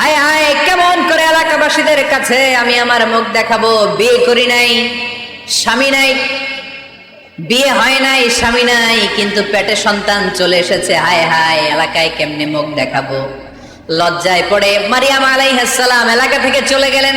হায় আয়, কেমন করে এলাকাবাসীদের কাছে আমি আমার মুখ দেখাবো? বিয়ে করি নাই, স্বামী নাই, বিয়ে হয় নাই, স্বামী নাই, কিন্তু পেটে সন্তান চলে এসেছে। হায় হায়, এলাকায় কেমনে মুখ দেখাবো? লজ্জায় পড়ে মারিয়াম আলাইহাসালাম এলাকা থেকে চলে গেলেন।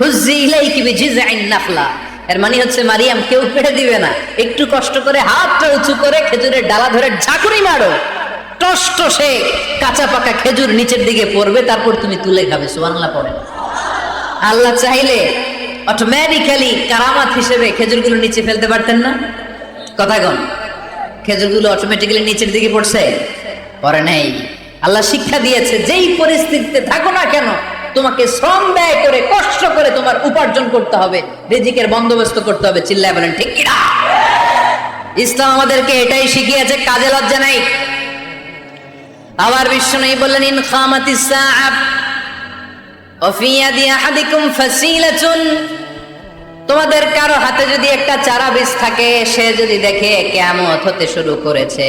হুজ্জি ইলাইকি নাখলা। এর মানে হচ্ছে মারিয়াম, কেউ পেড়ে দিবে না। একটু কষ্ট করে হাতটা উঁচু করে খেজুরের ডালা ধরে ঝাঁকুনি মারো। টস টসে কাঁচা পাকা খেজুর নিচের দিকে পড়বে, তারপর তুমি তুলে খাবে, সুবহানাল্লাহ পড়ে। আল্লাহ চাইলে অটোমেটিক্যালি কারামাত হিসেবে খেজুরগুলো নিচে ফেলতে পারতেন না। কথা কন, খেজুরগুলো অটোমেটিক্যালি নিচের দিকে পড়ছে? পরে নেই। আল্লাহ শিক্ষা দিয়েছে, যেই পরিস্থিতিতে থাকো না কেন তোমাকে শ্রম ব্যয় করে, কষ্ট করে তোমার উপার্জন করতে হবে। রেজিকের বন্দোবস্ত করতে হবে। চিল্লায় বলেন, ঠিক কিনা? ইসলাম আমাদেরকে এটাই শিখিয়েছে, কাজে লজ্জা নাই। আবার বিশ্ব নেই বললেন, ইন খামাতি তোমাদের কারও হাতে যদি একটা চারা বীজ থাকে, সে যদি দেখে কেমন হতে শুরু করেছে।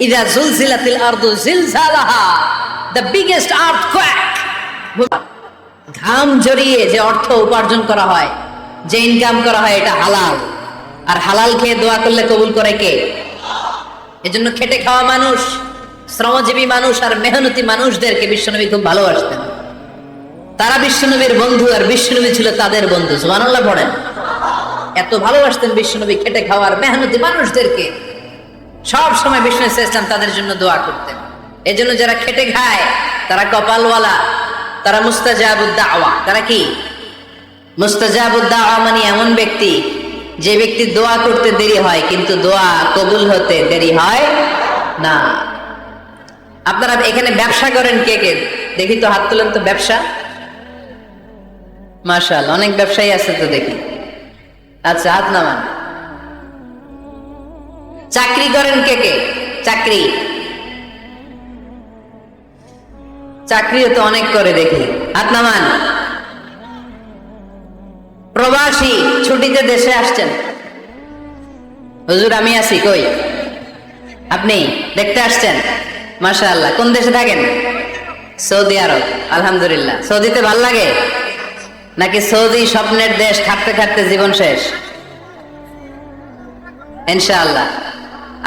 ইদা জুলজিলাতিল আরদু জিলজালাহা দ্য ঘাম জড়িয়ে যে অর্থ উপার্জন করা হয়, যে ইনকাম করা হয়, এটা হালাল। আর হালাল খেয়ে দোয়া করলে কবুল করে কে? এজন্য খেটে খাওয়া মানুষ, শ্রমজীবী মানুষ আর মেহনতি মানুষদেরকে বিশ্বনবী খুব ভালোবাসতেন। তারা বিশ্বনবীর বন্ধু আর বিশ্বনবী ছিল তাদের বন্ধু, সুবহানাল্লাহ পড়েন। এত ভালোবাসতেন বিশ্বনবী খেটে খাওয়ার মেহনতি মানুষদেরকে। সব সময় বিষ্ণু ইসলাম তাদের জন্য দোয়া করতেন। এই জন্য যারা খেটে খায়, তারা কপালওয়ালা, তারা মুস্তাজাবুদ্দাওয়া। তারা কি? মুস্তাজাবুদ্দাওয়া মানে এমন ব্যক্তি, যে ব্যক্তি দোয়া করতে দেরি হয়, কিন্তু দোয়া কবুল হতে দেরি হয় না। আপনারা এখানে ব্যবসা করেন কে কে? দেখি তো হাত তুলেন তো ব্যবসা। মার্শাল অনেক ব্যবসায়ী আছে তো দেখি। আচ্ছা হাত নামান। চাকরি করেন কে কে? চাকরি। চাকরিও তো অনেক করে দেখি। হাত প্রবাসী ছুটিতে দেশে আসছেন। হুজুর, আমি আছি, কই? আপনি দেখতে আসছেন? মাশা আল্লাহ কোন দেশে থাকেন? সৌদি আরব, আলহামদুলিল্লাহ। সৌদিতে ভালো লাগে? নাকি সৌদি স্বপ্নের দেশ থাকতে থাকতে জীবন শেষ? ইনশাআল্লাহ।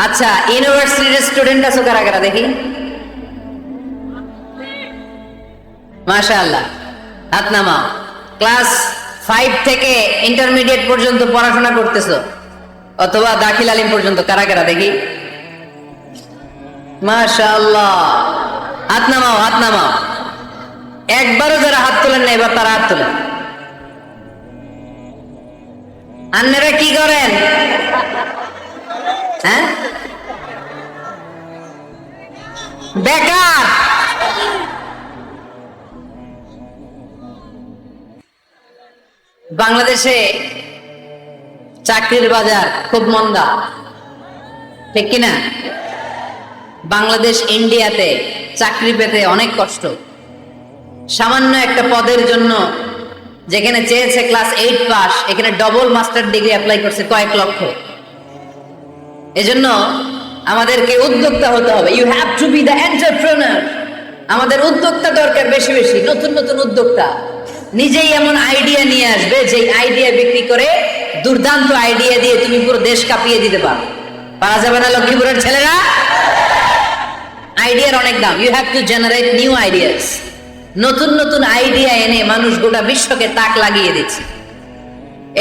আচ্ছা ইউনিভার্সিটির স্টুডেন্ট আছো কারা কারা দেখি? মাশাআল্লাহ, হাত নামাও। ক্লাস ফাইভ থেকে ইন্টারমিডিয়েট পর্যন্ত পড়াশোনা করতেছো, অথবা দাখিল আলিম পর্যন্ত, কারা কারা দেখি? মাশাআল্লাহ, হাত নামাও হাত নামাও। একবারও যারা হাত তোলেন না, এবার তারা হাত তোলেন। আপনারা কি করেন? হ্যাঁ? বেকার! বাংলাদেশে চাকরির বাজার খুব মন্দা। ঠিক কিনা? বাংলাদেশ ইন্ডিয়াতে চাকরি পেতে অনেক কষ্ট। সামান্য একটা পদের জন্য যেখানে চেয়েছে ক্লাস এইট পাস এখানে ডবল মাস্টার ডিগ্রি অ্যাপ্লাই করছে কয়েক লক্ষ। এজন্য আমাদেরকে উদ্যোক্তা হতে হবে। You have to be the entrepreneur আমাদের উদ্যোক্তা দরকার বেশি বেশি, নতুন নতুন উদ্যোক্তা। নিজেই এমন আইডিয়া নিয়ে আসবে যে আইডিয়া বিক্রি করে দুর্দান্ত আইডিয়া দিয়ে তুমি পুরো দেশ কাঁপিয়ে দিতে পারো। পারা যাবে না লক্ষ্মীপুরের ছেলেরা? আইডিয়ার অনেক দাম। You have to generate new ideas নতুন নতুন আইডিয়া এনে মানুষ গোটা বিশ্বকে তাক লাগিয়ে দিচ্ছে।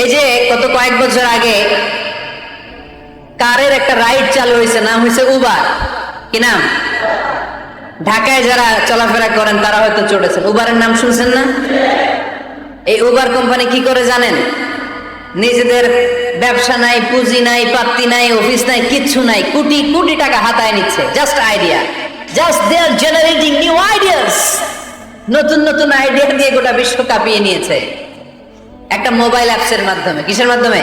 এই যে গত কয়েক বছর আগে কারের একটা রাইড চালু হয়েছে, নাম হয়েছে উবার কি নাম? ঢাকায় যারা চলাফেরা করেন, তারা হয়তো চড়েছেন। উবারের নাম শুনছেন না? এই উবার কোম্পানি কি করে জানেন? নিজেদের ব্যবসা নাই, পুঁজি নাই, পাত্তি নাই অফিস নাই, কিচ্ছু নাই। কোটি কোটি টাকা হাতায় নিচ্ছে। Just idea just they are generating new ideas নতুন নতুন আইডিয়া দিয়ে গোটা বিশ্ব কাঁপিয়ে নিয়েছে। একটা মোবাইল অ্যাপসের মাধ্যমে। কিসের মাধ্যমে?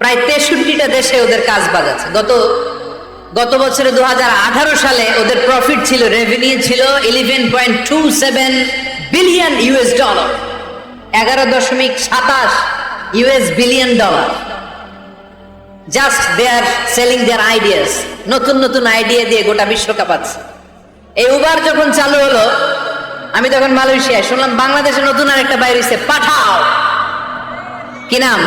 প্রায় তেষট্টিটা দেশে ওদের কাজ বাজ আছে গত গত বছরে দুহাজার আঠারো সালে ওদের প্রফিট ছিল রেভিনিউ ছিল eleven point two seven billion US dollar এগারো দশমিক সাতাশ US billion dollar just they are selling their ideas নতুন নতুন আইডিয়া দিয়ে গোটা বিশ্ব কাঁপাচ্ছে এই উবার যখন চালু হলো, আমি তখন মালয়েশিয়ায় শুনলাম বাংলাদেশে নতুন আর একটা বাইরে পাঠাও। কি নাম?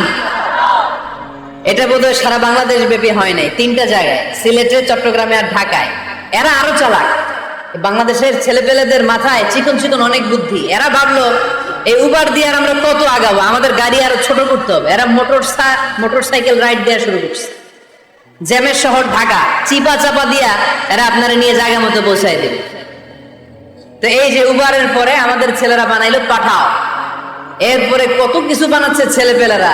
এটা বোধহয় সারা বাংলাদেশ ব্যাপী হয় নাই। তিনটা জায়গায়, সিলেটে, চট্টগ্রামে আর ঢাকায়। এরা আরও চালাক। বাংলাদেশের ছেলেপেলেদের মাথায় চিকন চিকন অনেক বুদ্ধি। এরা ভাবলো, এই উবার দিয়ে আমরা কত আগাবো? আমাদের গাড়ি আরও ছোট করতে হবে। এরা মোটর মোটর সাইকেল রাইড দেওয়া শুরু করছে। জ্যামের শহর ঢাকা। চিপা চাপা দিয়া এরা আপনারা নিয়ে জায়গা মতো পৌঁছায় দেবে। তো এই যে উবারের পরে আমাদের ছেলেরা বানাইলো পাঠাও। এরপরে কত কিছু বানাচ্ছে ছেলেপেলেরা।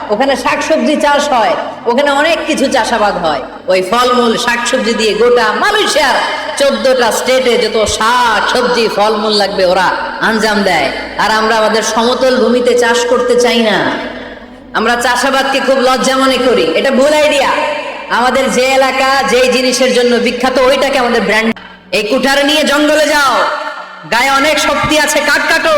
ওখানে শাকসবজি চাষ হয়, ওখানে অনেক কিছু চাষাবাদ হয়। ওই ফলমূল, শাকসবজি দিয়ে গোটা মালয়েশিয়ার চোদ্দটা স্টেটে যত শাক সবজি ফলমূল লাগবে ওরা আঞ্জাম দেয়। আর আমরা আমাদের সমতল ভূমিতে চাষ করতে চাই না। আমরা চাষাবাদকে খুব লজ্জা মনে করি। এটা ভুল আইডিয়া আমাদের যে এলাকা যে জিনিসের জন্য বিখ্যাত, ওইটাকে আমাদের ব্র্যান্ড এই কুঠার নিয়ে জঙ্গলে যাও। গায়ে অনেক শক্তি আছে, কাঠ কাটো।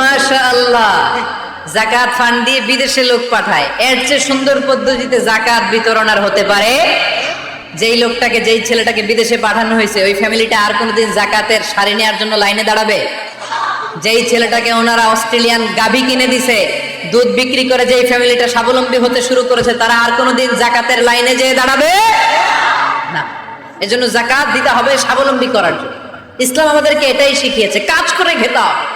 মাশাআল্লাহ। জাকাত ফান্ড দিয়ে বিদেশে লোক পাঠায়। এর চেয়ে সুন্দর পদ্ধতিতে জাকাত বিতরণ আর হতে পারে। যেই লোকটাকে, যেই ছেলেটাকে বিদেশে পাঠানো হয়েছে, ওই ফ্যামিলিটা আর কোনোদিন জাকাতের শাড়ি নেওয়ার জন্য লাইনে দাঁড়াবে? যেই ছেলেটাকে ওনারা অস্ট্রেলিয়ান কিনে দিছে, দুধ বিক্রি করে যেই ফ্যামিলিটা স্বাবলম্বী হতে শুরু করেছে, তারা আর কোনোদিন জাকাতের লাইনে যেয়ে দাঁড়াবে? না। এজন্য জাকাত দিতে হবে স্বাবলম্বী করার জন্য। ইসলাম আমাদেরকে এটাই শিখিয়েছে, কাজ করে খেতে হবে।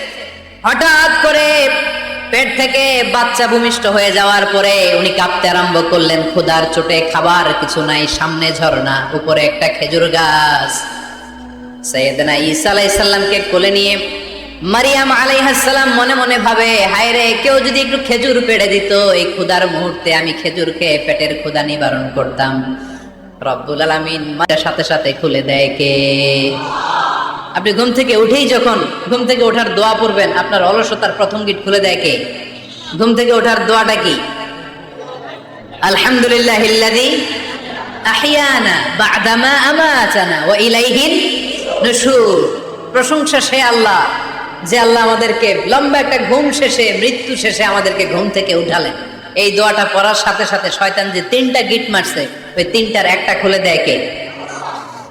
হঠাৎ করে পেট থেকে বাচ্চা ভূমিষ্ঠ হয়ে যাওয়ার পরে উনি কাঁপতে আরম্ভ করলেন, ক্ষুধার চোটে খাবার কিছু নাই, সামনে ঝর্ণা, উপরে একটা খেজুর গাছ। সৈয়দনা ঈসা আলাইহিস কোলে নিয়ে মারিয়াম আলাইহাস সালাম মনে মনে ভাবে, হায় রে, কেউ যদি একটু খেজুর পেড়ে দিত, এই ক্ষুধার মুহূর্তে আমি খেজুর খেয়ে পেটের ক্ষুধা নিবারণ করতাম। রব্বুল আলামিন মায়ের সাথে সাথে খুলে দেয় কে? আপনি ঘুম থেকে উঠেই যখন ঘুম থেকে ওঠার দোয়া পড়বেন, আপনার অলসতার প্রথম গিট খুলে দেয় কে? ঘুম থেকে ওঠার দোয়াটা কি? আলহামদুলিল্লাহ ওয়া ইলাইহিন প্রশংসা সে আল্লাহ, যে আল্লাহ আমাদেরকে লম্বা একটা ঘুম শেষে, মৃত্যু শেষে আমাদেরকে ঘুম থেকে উঠালেন। এই দোয়াটা পড়ার সাথে সাথে শয়তান যে তিনটা গিট মারছে, ওই তিনটার একটা খুলে দেয় কে ফাইন তাওয়াদ্দা ইন হাল্লাকা উকদা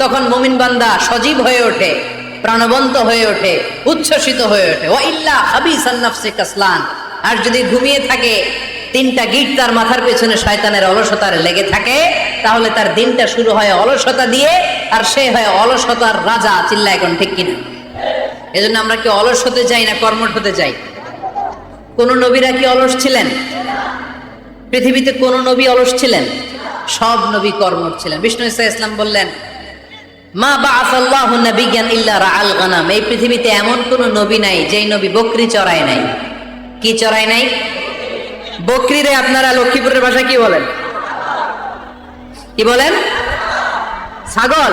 তখন মুমিন বান্দা সজীব হয়ে ওঠে, প্রাণবন্ত হয়ে ওঠে, উচ্ছ্বসিত হয়ে ওঠে। ও ইল্লা হাবিসান নাফসি কাসলান। আর যদি ঘুমিয়ে থাকে, তিনটা গিট তার মাথার পেছনে শয়তানের অলসতার লেগে থাকে, তাহলে তার দিনটা শুরু হয় অলসতা দিয়ে, আর সে হয় অলসতার রাজা চিল্লা এখন ঠিক কিনা? এজন্য আমরা কি অলস হতে চাই না কর্মঠ হতে চাই কোন নবীরা কি অলস ছিলেন? পৃথিবীতে কোন নবী অলস ছিলেন? সব নবী কর্মঠ ছিলেন। বিষ্ণু ইসা ইসলাম বললেন মা বাআসাল্লাহু নাবিয়ান ইল্লা রাআল গানাম। এই পৃথিবীতে এমন কোন নবী নাই, যেই নবী বকরি চড়ায় নাই। কি চড়ায় নাই? বকরিরে আপনারা লক্ষ্মীপুরের ভাষায় কি বলেন? কি বলেন? ছাগল।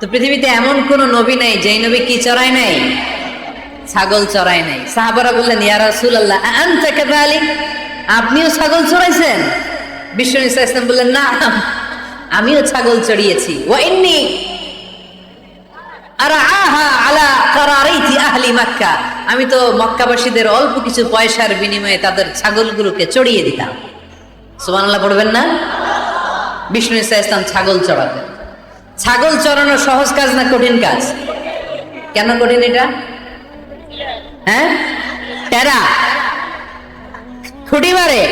তো পৃথিবীতে এমন কোন নবী নাই, যেই নবী কি চড়ায় নাই? ছাগল চড়ায় নাই। সাহাবারা বললেন, ইয়া আনতা কাযালিক? আপনিও ছাগল চড়াইছেন? বিশ্ব ইসলাম বললেন, না আমিও ছাগল চড়িয়েছি। আহলি মক্কা। আমি তো মক্কাবাসীদের অল্প কিছু পয়সার বিনিময়ে তাদের ছাগলগুলোকে চড়িয়ে দিতাম। সুবহানাল্লাহ পড়বেন না? বিষ্ণু ইসা ইসলাম ছাগল চড়াতেন। ছাগল চড়ানো সহজ কাজ না কঠিন কাজ? কেন কঠিন এটা? হ্যাঁ? টেরা। খুঁটি মারে।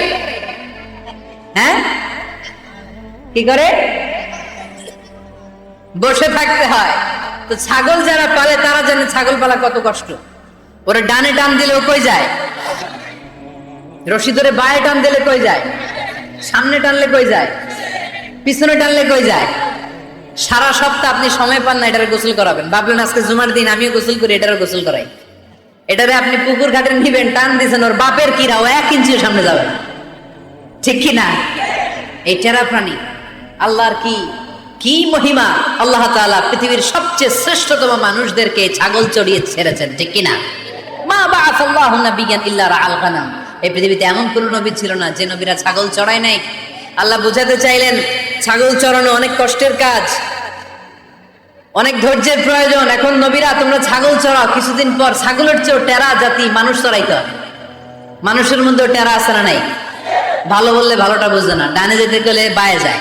হ্যাঁ? কি করে? বসে থাকতে হয়। তো ছাগল যারা পালে, তারা জানে ছাগল পালা কত কষ্ট। ওরা ডানে টান দিলে ও কই যায়? রশি ধরে বায়ে টান দিলে কই যায়? সামনে টানলে কই যায়? পিছনে টানলে কই যায়? সারা সপ্তাহ আপনি সময় পান না এটারে গোসল করাবেন। ভাবলেন আজকে জুমার দিন, আমিও গোসল করি, এটারও গোসল করাই। এটারে আপনি পুকুর ঘাটে নিবেন, টান দিয়েছেন ওর বাপের কিরা ও এক ইঞ্চিও সামনে যাবে ঠিক কি না? এই টেরা প্রাণী। আল্লাহর কি? কি মহিমা? আল্লাহ তাআলা পৃথিবীর সবচেয়ে শ্রেষ্ঠতম মানুষদেরকে ছাগল চড়িয়ে ছেড়েছেন, ঠিক কিনা? মা বাআসাল্লাহু নাবিয়ান ইল্লা রাআল গানাম। এই পৃথিবীতে এমন কোন নবী ছিল না যে নবীরা ছাগল চড়ায় নাই। আল্লাহ বুঝাতে চাইলেন, ছাগল চড়ানো অনেক কষ্টের কাজ, অনেক ধৈর্যের প্রয়োজন। এখন নবীরা, তোমরা ছাগল চড়াও, কিছুদিন পর ছাগলের চেয়েও টেরা জাতি মানুষ চড়াইতে হবে। মানুষের মধ্যেও টেরা আছে না নাই? ভালো বললে ভালোটা বুঝে না, ডানে যেতে গেলে বায়ে যায়।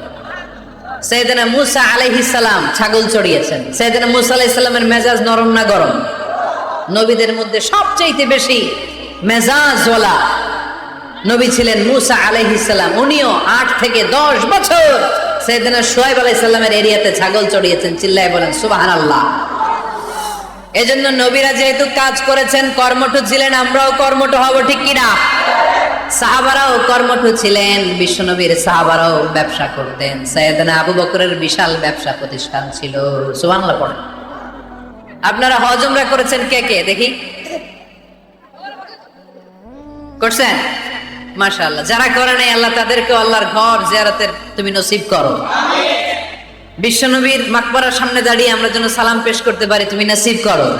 সৈয়দনা মুসা আলাইহিস সালাম ছাগল চড়িয়েছেন। সৈয়দনা মুসা আলাইহিস সালামের মেজাজ নরম না গরম? নবীদের মধ্যে সবচেয়ে বেশি মেজাজওয়ালা নবী ছিলেন মুসা আলাইহিস সালাম। উনিও আট থেকে দশ বছর সৈয়দনা সোয়েব আলাইহিস সালামের এরিয়াতে ছাগল চড়িয়েছেন, চিল্লায় বলেন, সুবহানাল্লাহ। এজন্য নবীরা যেহেতু কাজ করেছেন, কর্মঠ ছিলেন, আমরাও কর্মঠ হব, ঠিক কিনা? সাহাবারাও কর্মঠ ছিলেন, বিশ্বনবীর সাহাবারাও ব্যবসা করতেন। সৈয়দনা আবু বকরের বিশাল ব্যবসা প্রতিষ্ঠান ছিল, সুবহানাল্লাহ পড়েন। আপনারা হজমরা করেছেন কে কে? দেখি। করছেন? মাশাআল্লাহ। যারা করে নাই, আল্লাহ তাদেরকে আল্লাহর ঘর জিয়ারতের তুমি নসিব করো। বিশ্বনবীর মাকবরার সামনে দাঁড়িয়ে আমরা যেন সালাম পেশ করতে পারি, তুমি নসিব করো।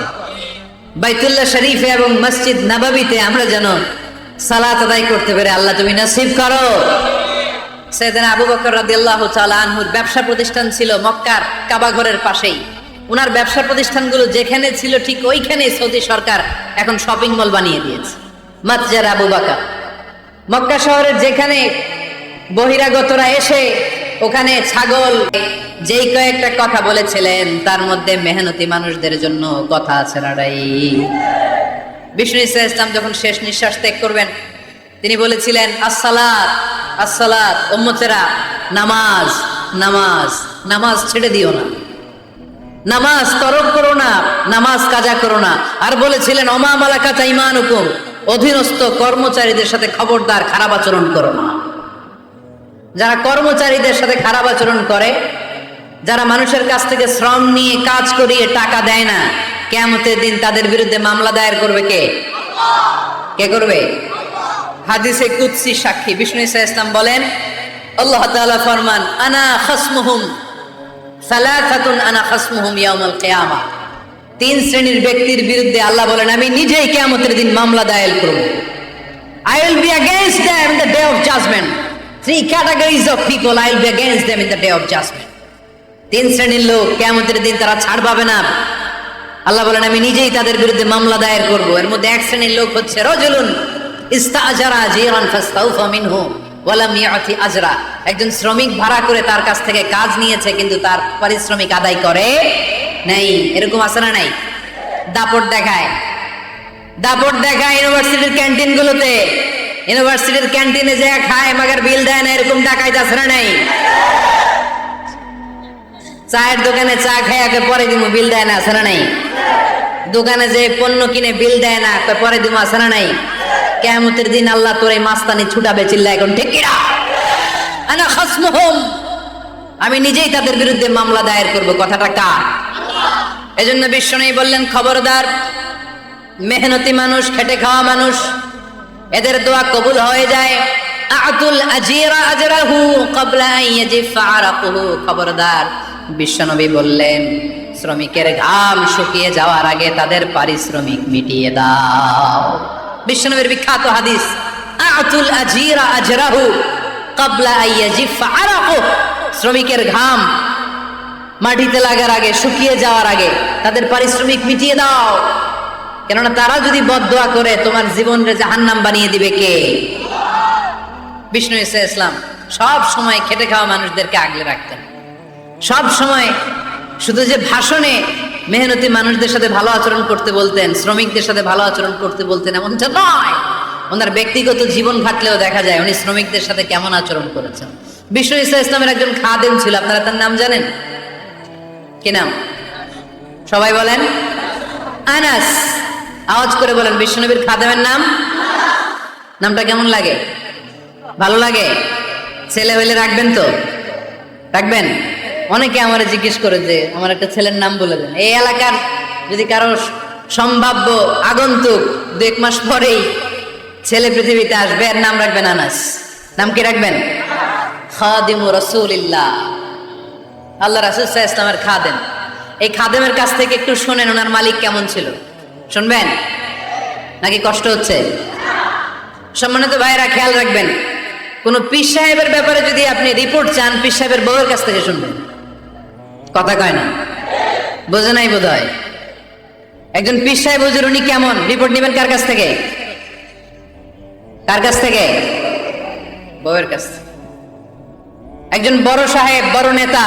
বাইতুল্লাহ শরীফে এবং মসজিদ নাবাবিতে আমরা যেন সালাত আদায় করতে পারি আল্লাহ তুমি নসিব করো। সেদিন আবু বকর রাদিয়াল্লাহু তাআলা আনহুর ব্যবসা প্রতিষ্ঠান ছিল মক্কার কাবা ঘরের পাশেই। ওনার ব্যবসা প্রতিষ্ঠানগুলো যেখানে ছিল ঠিক ওইখানে সৌদি সরকার এখন শপিং মল বানিয়ে দিয়েছে। মাতজার আবু বাকা মক্কা শহরের যেখানে বহিরাগতরা এসে ওখানে ছাগল, যেই কয়েকটা কথা বলেছিলেন, তার মধ্যে মেহনতি মানুষদের জন্য কথা আছে নাড়াই বিষ্ণু ইসা ইসলাম যখন শেষ নিঃশ্বাস ত্যাগ করবেন, তিনি বলেছিলেন, আসসালাত আসসালাত, উম্মতেরা, নামাজ নামাজ নামাজ ছেড়ে দিও না। নামাজ তরক করো না, নামাজ কাজা করো না। আর বলেছিলেন, অমা মালাকা চাইমান হুকুম অধীনস্থ কর্মচারীদের সাথে খবরদার, খারাপ আচরণ করো না। যারা কর্মচারীদের সাথে খারাপ আচরণ করে, যারা মানুষের কাছ থেকে শ্রম নিয়ে কাজ করিয়ে টাকা দেয় না কেমতের দিন তাদের বিরুদ্ধে মামলা দায়ের করবে কে? কে করবে? হাদিসে কুৎসি সাক্ষী। বিষ্ণু ইসা ইসলাম বলেন, আল্লাহ তাআলা ফরমান, আনা খাসমুহুম সালাসাতুন আনা খাসমুহুম ইয়াউমাল কিয়ামা। তিন শ্রেণির ব্যক্তির বিরুদ্ধে আল্লাহ বলেন, আমি নিজেই কিয়ামতের দিন মামলা দায়ের করব। I will be against them in the day of judgment. Three categories of people I will be against them in the day of judgment. তিন শ্রেণির লোক কেমতের দিন তারা ছাড় পাবে না। আল্লাহ বলেন, আমি নিজেই তাদের বিরুদ্ধে মামলা দায়ের করব। এর মধ্যে এক শ্রেণির লোক হচ্ছে রজুলুন। ইস্তাজারা জিরান ফাস্তাউফা মিনহু ওয়ালাম ইয়াতি আজরা। একজন শ্রমিক ভাড়া করে তার কাছ থেকে কাজ নিয়েছে, কিন্তু তার পারিশ্রমিক আদায় করে নাই। এরকম আছে না নাই? দাপট দেখায়। দাপট দেখায় ইউনিভার্সিটির ক্যান্টিন গুলোতে ইউনিভার্সিটির ক্যান্টিনে যে খায়, মাগার বিল দেয় না, এরকম টাকায় আছে না নাই? চায়ের দোকানে চা আগে পরে দিব বিল দেয় না, আছে না নাই? দোকানে যে পণ্য কিনে বিল দেয় না পরে দিব আছে না নাই? কেমতের দিন আল্লাহ তোর এই মাস্তানি ছুটাবে চিল্লা এখন, ঠিক কিনা আনা খাসমুহুম। আমি নিজেই তাদের বিরুদ্ধে মামলা দায়ের করব, কথাটা কার? এজন্য বিশ্বনবী বললেন, খবরদার, মেহনতি মানুষ, খেটে খাওয়া মানুষ, এদের দোয়া কবুল হয়ে যায়। আতুল আজিরা আজরাহু ক্বাবলা আন ইয়াজিফা আরাকুহু, খবরদার। বিশ্বনবী বললেন, শ্রমিকের ঘাম শুকিয়ে যাওয়ার আগে তাদের পারিশ্রমিক মিটিয়ে দাও। বিশ্বনবীর বিখ্যাত হাদিস, আতুল আজিরা আজরাহু ক্বাবলা আন ইয়াজিফা আরাকুহু। শ্রমিকের ঘাম মাটিতে লাগার আগে, শুকিয়ে যাওয়ার আগে তাদের পারিশ্রমিক মিটিয়ে দাও। কেননা তারা যদি বদদোয়া করে, তোমার জীবনরে জাহান্নাম বানিয়ে দিবে কে? বিষ্ণু ইসা ইসলাম সব সময় খেটে খাওয়া মানুষদেরকে আগলে রাখতেন। সব সময় শুধু যে ভাষণে মেহনতি মানুষদের সাথে ভালো আচরণ করতে বলতেন, শ্রমিকদের সাথে ভালো আচরণ করতে বলতেন, এমনটা নয়। ওনার ব্যক্তিগত জীবন ঘাটলেও দেখা যায় উনি শ্রমিকদের সাথে কেমন আচরণ করেছেন। বিষ্ণু ইসা ইসলামের একজন খাদেম ছিল, আপনারা তার নাম জানেন? কি নাম? সবাই বলেন? আনাস। আওয়াজ করে বলেন বিশ্বনবীর খাদেমের নাম? নামটা কেমন লাগে? ভালো লাগে? ছেলে হইলে রাখবেন তো? রাখবেন? অনেকে আমার জিজ্ঞেস করে যে, আমার একটা ছেলের নাম বলে দেন। এই এলাকার যদি কারও সম্ভাব্য আগন্তুক দু এক মাস পরেই ছেলে পৃথিবীতে আসবে, এর নাম রাখবেন আনাস। নাম কি রাখবেন? খাদিমু রসুলিল্লাহ। আল্লাহ রাসুল সাহা ইসলামের খাদেম। এই খাদেমের কাছ থেকে একটু শোনেন, ওনার মালিক কেমন ছিল? শুনবেন? নাকি কষ্ট হচ্ছে? সম্মানিত ভাইরা খেয়াল রাখবেন, কোন পীর সাহেবের ব্যাপারে যদি আপনি রিপোর্ট চান, পীর সাহেবের বউয়ের কাছ থেকে শুনবেন। কথা কয় না? বোঝে নাই বোধ হয় একজন পীর সাহেব হুজুর, উনি কেমন? রিপোর্ট নেবেন কার কাছ থেকে? কার কাছ থেকে? বউয়ের কাছ থেকে। একজন বড় সাহেব, বড় নেতা